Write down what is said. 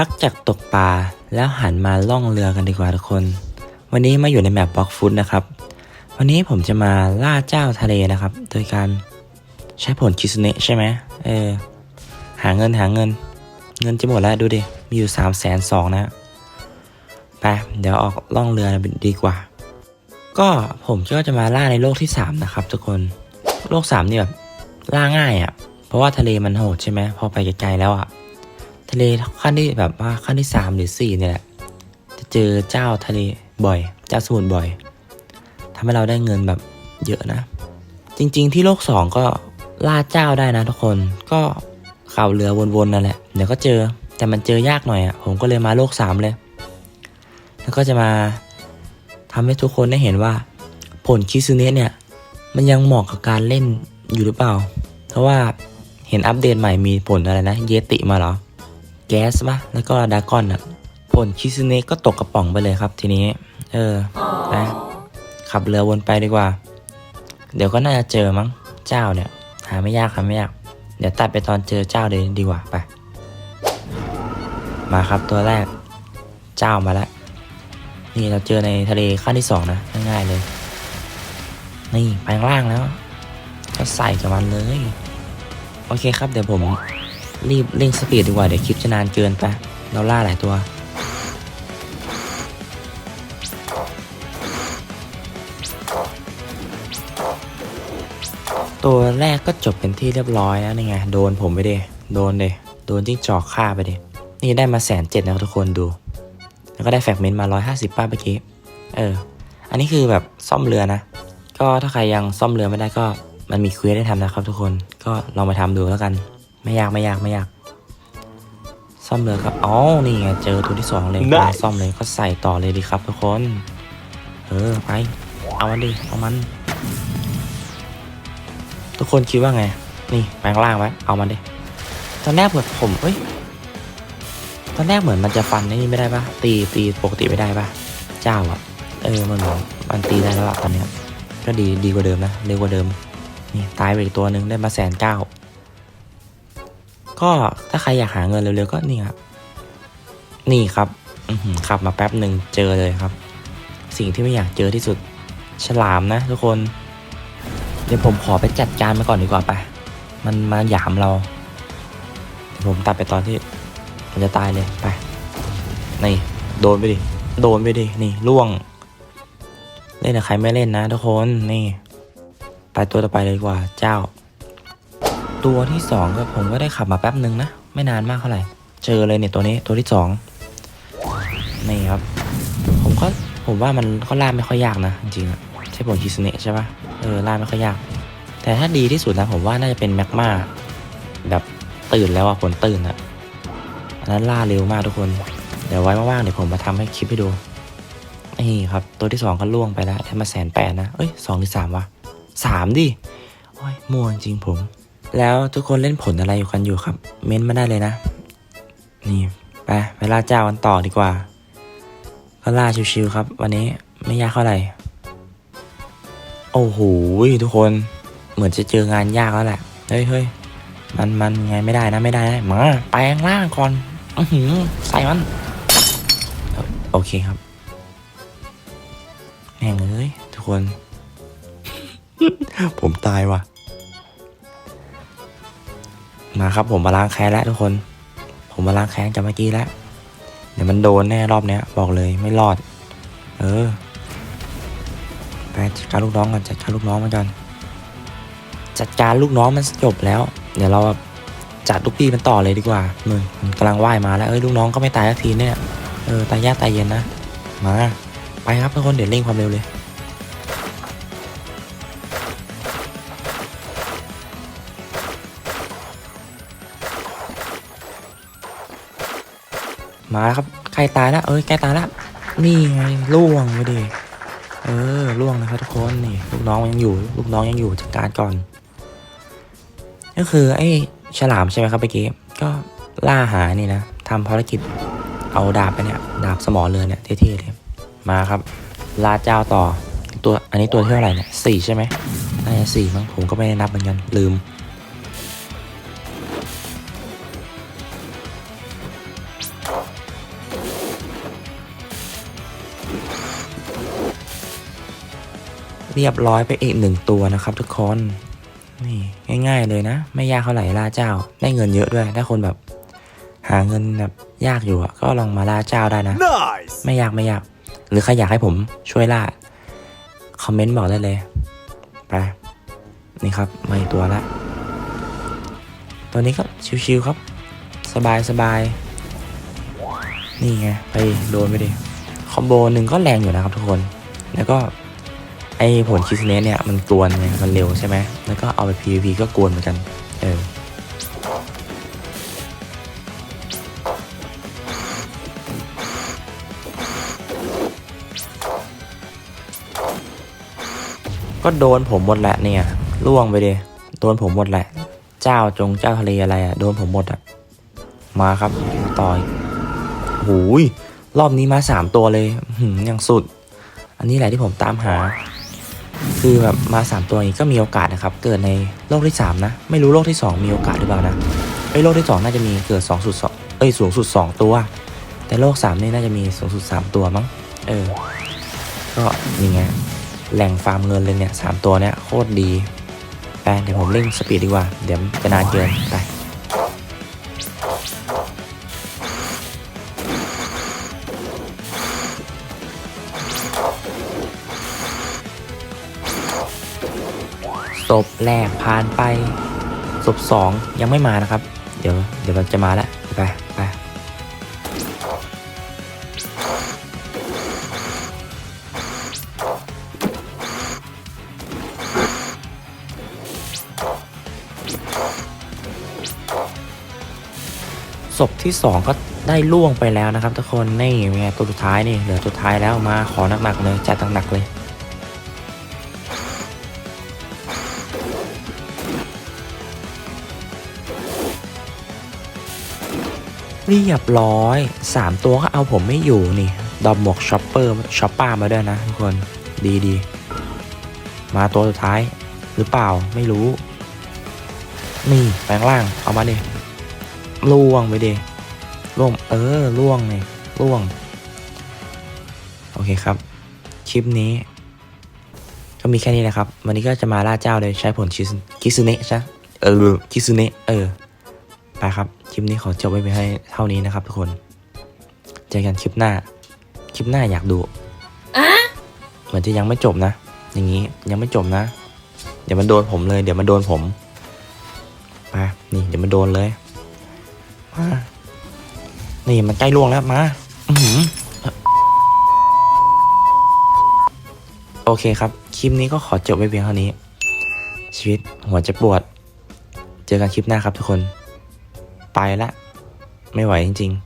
พักจากตกปลาแล้วหันมาล่องเรือกันดีกว่าทุกคน วันนี้มาอยู่ในแมปบล็อกฟุตนะครับ วันนี้ผมจะมาล่าเจ้าทะเลนะครับ โดยการใช้ผลคิสเนะใช่ไหมเออ หาเงินหาเงิน เงินจะหมดแล้วดูดิ มีอยู่สามแสนสองนะไปเดี๋ยวออกล่องเรือดีกว่า ก็ผมก็จะมาล่าในโลกที่สามนะครับ ทุกคน โลกสามนี่แบบล่าง่ายอะ่ะ เพราะว่าทะเลมันโหดใช่ไหมพอไปไกลๆแล้วอะ่ะ ทะเลขั้นที่แบบว่าขั้นที่สามหรือสี่เนี่ยแหละจะเจอเจ้าทะเลบ่อย เจ้าสมุทรบ่อยทำให้เราได้เงินแบบเยอะนะ จริง ๆ ที่โลกสองก็ล่าเจ้าได้นะทุกคนก็ข่าวเรือวนๆนั่นแหละเดี๋ยวก็เจอแต่มันเจอยากหน่อยอะ่ะผมก็เลยมาโลกสามเลย แล้วก็จะมาทำให้ทุกคนได้เห็นว่า ผลคิซึเนะเนี่ย มันยังเหมาะกับการเล่นอยู่หรือเปล่า เพราะว่าเห็นอัปเดตใหม่มีผลอะไรนะ เยติมาเหรอ แก๊สปะแล้วก็ดากอนอะผลคิซึเนะก็ตกกระป๋องไปเลยครับทีนี้ เออไปขับเรือวนไปดีกว่า เดี๋ยวก็น่าจะเจอมั้งเจ้าเนี่ย หาไม่ยากหาไม่ยาก เดี๋ยวตัดไปตอนเจอเจ้าเลยดีกว่าไป มาครับตัวแรก เจ้ามาแล้วนี่เราเจอในทะเลขั้นที่สองนะง่ายๆเลย นี่ไปข้างล่างแล้ว ก็ใส่กับมันเลย โอเคครับเดี๋ยวผม รีบเร่งสปีดดีกว่าเดี๋ยวคลิปจะนานเกินไปเราล่าหลายตัว ตัวแรกก็จบเป็นที่เรียบร้อยแล้วนี่ไงโดนผมไปเดโดนเดโดนจิ้งจอกฆ่าไปเดนี่ได้มาแสนเจ็ดนะทุกคนดู แล้วก็ได้แฟกเมนต์มา 150 ป้าเมื่อกี้เออ อันนี้คือแบบซ่อมเรือนะ ก็ถ้าใครยังซ่อมเรือไม่ได้ก็มันมีเควสให้ทำนะครับทุกคนก็ลองไปทำดูแล้วกัน ไม่ยากไม่ยากไม่ยาก ซ่อมเรือครับอ๋อนี่ไงเจอตัวที่สองเลยได้ก็ซ่อมเลยก็ใส่ต่อเลยดีครับทุกคน เออไป เอามันดิเอามัน ทุกคนคิดว่าไง นี่แปลงร่างไว้เอามันดิตอนแรกเหมือนผมเอ้ยตอนแรกเหมือนมันจะฟันไอ้นี่ไม่ได้ปะตีตีปกติไม่ได้ปะเจ้าอะเออมันเหมือนมันตีได้แล้วอะตอนเนี้ยก็ดีดีกว่าเดิมนะเร็วกว่าเดิมนี่ตายไปอีกตัวหนึ่งได้มาแสนเก้า ก็ถ้าใครอยากหาเงินเร็วๆก็นี่ครับนี่ครับขับมาแป๊บหนึ่งเจอเลยครับ สิ่งที่ไม่อยากเจอที่สุดฉลามนะทุกคน เดี๋ยวผมขอไปจัดการมาก่อนดีกว่าไปมันมาหยามเรา ผมตัดไปตอนที่มันจะตายเลยไปนี่โดนไปดิโดนไปดินี่ล่วง เล่นกับใครไม่เล่นนะทุกคนนี่ ไปตัวต่อไปเลยดีกว่าเจ้า ตัวที่สองก็ผมก็ได้ขับมาแป๊บหนึ่งนะ ไม่นานมากเท่าไหร่ เจอเลยเนี่ยตัวนี้ตัวที่สองนี่ครับ ผมก็ผมว่ามันก็ล่าไม่ค่อยยากนะ จริงๆอะใช่ผลคิสเนะใช่ปะเออล่าไม่ค่อยยาก แต่ถ้าดีที่สุดนะผมว่าน่าจะเป็นแมกมาแบบตื่นแล้วอะผลตื่นอะอันนั้นล่าเร็วมากทุกคน เดี๋ยวไว้ว่างๆเดี๋ยวผมมาทำให้คลิปให้ดูนี่ครับ ตัวที่สองก็ล่วงไปแล้วได้มาแสนแปดนะ เอ้ยสองหรือสามวะสามดิโอ้ยมัวจริงผม แล้วทุกคนเล่นผลอะไรอยู่กันอยู่ครับ เม้นมาได้เลยนะ นี่ไปไปล่าเจ้ากันต่อดีกว่า ก็ล่าชิวๆครับ วันนี้ไม่ยากเท่าไหร่ โอ้โหทุกคนเหมือนจะเจองานยากแล้วแหละ เฮ้ยเฮ้ยมันมันไงไม่ได้นะไม่ได้นะมาแปลงร่างก่อนอือหือใส่มัน โอโอเคครับแม่งเอ้ยทุกคน ผมตายว่ะ มาครับผมมาล้างแค้นแล้วทุกคน ผมมาล้างแค้นจากเมื่อกี้แล้วเดี๋ยวมันโดนแน่รอบเนี้ย บอกเลยไม่รอด เออไปจัดการลูกน้องกันจัดการลูกน้องมันกันจัดการลูกน้องมันจบแล้ว เดี๋ยวเราจัดลูกพี่มันต่อเลยดีกว่ามึงมันกำลังว่ายมาแล้วเอ้ยลูกน้องก็ไม่ตายสักทีเนี่ยเออตายยากตายเย็นนะมาไปครับทุกคนเดี๋ยวเร่งความเร็วเลย มาแล้วครับใกล้ตายแล้วเอ้ยใกล้ตายแล้วนี่ไงล่วงไปดิเออล่วงนะครับทุกคนนี่ลูกน้องยังอยู่ ลูกน้องยังอยู่จัดการก่อน ก็คือไอ้ฉลามใช่ไหมครับเมื่อกี้ก็ล่าหานี่นะทำภารกิจเอาดาบไปเนี่ยดาบสมอเรือเนี่ยเท่ๆเลยมาครับลาเจ้าต่อตัวอันนี้ตัวเท่าไหร่เนี่ยสี่ใช่ไหมน่าจะสี่มั้งผมก็ไม่ได้นับเหมือนกันลืม เรียบร้อยไปอีกหนึ่งตัวนะครับ ทุกคน นี่ง่าย ๆ เลยนะ ไม่ยากเท่าไหร่ล่าเจ้า ได้เงินเยอะด้วย ถ้าคนแบบ หาเงินแบบยากอยู่อะก็ลองมาล่าเจ้าได้นะ Nice! ไม่ยากไม่ยาก หรือใครอยากให้ผมช่วยล่า คอมเมนต์บอกได้เลย ไป นี่ครับมาอีกตัวละ ตัวนี้ก็ชิวๆครับ สบายสบาย นี่ไง ไปโดนไปดิ คอมโบหนึ่งก็แรงอยู่นะครับทุกคน แล้วก็ ไอผลคิสเนสเนี่ยมันกวนไงมันเร็วใช่ไหมแล้วก็เอาไป PVP ก็กวนเหมือนกัน เออก็โดนผมหมดแหละเนี่ยล่วงไปเดิโดนผมหมดแหละ เจ้าจงเจ้าทะเลอะไรอะ่ะโดนผมหมดอะ่ะ มาครับต่อยหูยรอบนี้มาสามตัวเลยหืมย่างสุด อันนี้แหละที่ผมตามหา คือแบบมาสามตัวนี้ก็มีโอกาสนะครับ เกิดในโลกที่สามนะ ไม่รู้โลกที่สองมีโอกาสหรือเปล่านะไอ้โลกที่สองน่าจะมีเกิดสองสุดสองเอ้ยสูงสุดสองตัว แต่โลกสามนี่น่าจะมีสูงสุดสามตัวมั้งเออก็นี่ไงแหล่งฟาร์มเงินเลยเนี่ยสามตัวเนี่ยโคตรดีไปเดี๋ยวผมเร่งสปีดดีกว่า เดี๋ยวจะนานเกินไป ศพแรกผ่านไปศพสองยังไม่มานะครับ เดี๋ยวเดี๋ยวเราจะมาแล้วไปไปศพที่ 2 ก็ได้ล่วงไปแล้วนะครับ ทุกคนนี่ไงตัวสุดท้ายนี่เหลือตัวสุดท้ายแล้วมาขอหนักๆเลยจัดหนักๆเลย เรียบร้อย 3 ตัวก็เอาผมไม่อยู่นี่ ดอมหมวกช็อปเปอร์ช็อปป้ามาด้วยนะทุกคนดีดีมาตัวสุดท้าย หรือเปล่าไม่รู้ นี่แปลงร่างเอามาดิล่วงไปดิล่วงเออล่วงเลยล่วง โอเคครับ คลิปนี้ ก็มีแค่นี้นะครับ วันนี้ก็จะมาล่าเจ้าเลยใช้ผลคิสคิซุเนะใช่เออคิซุเนะเออ ไปครับ คลิปนี้ขอจบไว้เพียงให้เท่านี้นะครับทุกคน เจอกันคลิปหน้า คลิปหน้าอยากดูเหมือนจะยังไม่จบนะ อย่างนี้ยังไม่จบนะ เดี๋ยวมันโดนผมเลย เดี๋ยวมันโดนผมไปนี่เดี๋ยวมันโดนเลยมานี่มันใกล้ล่วงแล้วมาอือหือโอเคครับ คลิปนี้ก็ขอจบไว้เพียงเท่านี้ ชีวิตหัวจะปวด เจอกันคลิปหน้าครับทุกคน ไปละ ไม่ไหวจริง ๆ